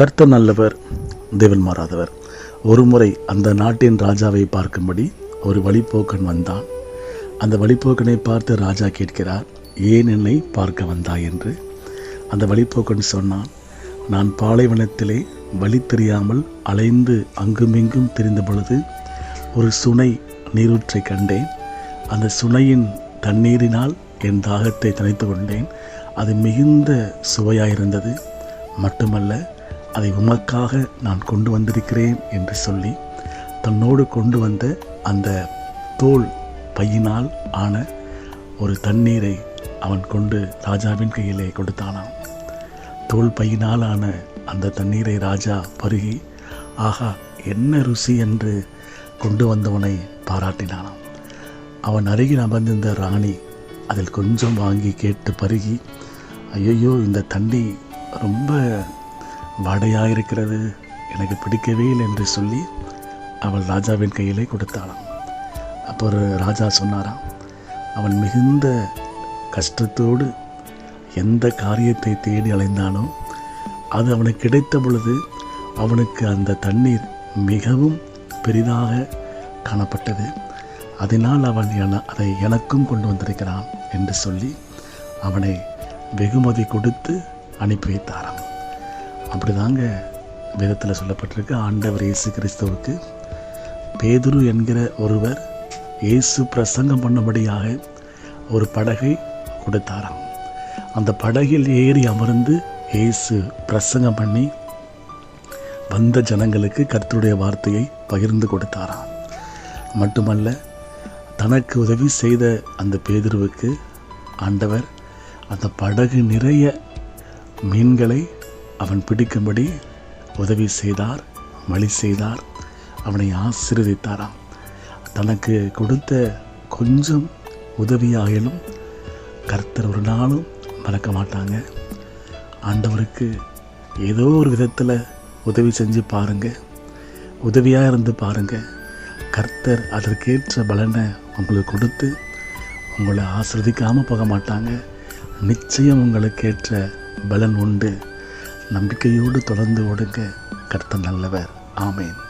கர்த்த நல்லவர் தேவன் மாறாதவர். ஒருமுறை அந்த நாட்டின் ராஜாவை பார்க்கும்படி ஒரு வழிப்போக்கன் வந்தான். அந்த வழிப்போக்கனை பார்த்து ராஜா கேட்கிறார் ஏன் என்னை பார்க்க வந்தாய்? என்று. அந்த வழிப்போக்கன் சொன்னான் நான் பாலைவனத்திலே வழி தெரியாமல் அலைந்து அங்குமிங்கும் திரிந்த பொழுது ஒரு சுனை நீரூற்றை கண்டேன். அந்த சுனையின் தண்ணீரினால் என் தாகத்தை தணித்து கொண்டேன். அது மிகுந்த சுவையாயிருந்தது. மட்டுமல்ல அதை உமக்காக நான் கொண்டு வந்திருக்கிறேன் என்று சொல்லி தன்னோடு கொண்டு வந்த அந்த தோல் பையினால் ஆன ஒரு தண்ணீரை அவன் கொண்டு ராஜாவின் கையிலே கொடுத்தானாம். தோல் பையினால் ஆன அந்த தண்ணீரை ராஜா பருகி ஆகா என்ன ருசி என்று கொண்டு வந்தவனை பாராட்டினானாம். அவன் அருகில் அமர்ந்திருந்த ராணி அதில் கொஞ்சம் வாங்கி கேட்டு பருகி ஐயோ இந்த தண்ணி ரொம்ப வாடையாக இருக்கிறது எனக்கு பிடிக்கவே இல்லை என்று சொல்லி அவள் ராஜாவின் கையிலே கொடுத்தாளாம். அப்போ ஒரு ராஜா சொன்னாராம் அவன் மிகுந்த கஷ்டத்தோடு எந்த காரியத்தை தேடி அலைந்தானோ அது அவனுக்கு கிடைத்த பொழுது அவனுக்கு அந்த தண்ணீர் மிகவும் பெரிதாக காணப்பட்டது. அதனால் அவன் என அதை எனக்கும் கொண்டு வந்திருக்கிறான் என்று சொல்லி அவனை வெகுமதி கொடுத்து அனுப்பி வைத்தாராம். அப்படிதாங்க வேதத்தில் சொல்லப்பட்டிருக்கு. ஆண்டவர் இயேசு கிறிஸ்துவுக்கு பேதுரு என்கிற ஒருவர் இயேசு பிரசங்கம் பண்ணும்படியாக ஒரு படகை கொடுத்தாராம். அந்த படகில் ஏறி அமர்ந்து இயேசு பிரசங்கம் பண்ணி வந்த ஜனங்களுக்கு கர்த்தருடைய வார்த்தையை பகிர்ந்து கொடுத்தாராம். மட்டுமல்ல தனக்கு உதவி செய்த அந்த பேதுருவுக்கு ஆண்டவர் அந்த படகு நிறைய மீன்களை அவன் பிடிக்கும்படி உதவி செய்தார் வழி செய்தார் அவனை ஆசீர்வதித்தாராம். தனக்கு கொடுத்த கொஞ்சம் உதவியாயிலும் கர்த்தர் ஒரு நாளும் மறக்க மாட்டாங்க. ஆண்டவருக்கு ஏதோ ஒரு விதத்தில் உதவி செஞ்சு பாருங்கள் உதவியாக இருந்து பாருங்கள் கர்த்தர் அதற்கேற்ற பலனை உங்களுக்கு கொடுத்து உங்களை ஆசிர்வதிக்காமல் போக மாட்டாங்க. நிச்சயம் உங்களுக்கேற்ற பலன் உண்டு. நம்பிக்கையோடு தொடர்ந்து ஓடுங்க கர்த்தர் நல்லவர். ஆமேன்.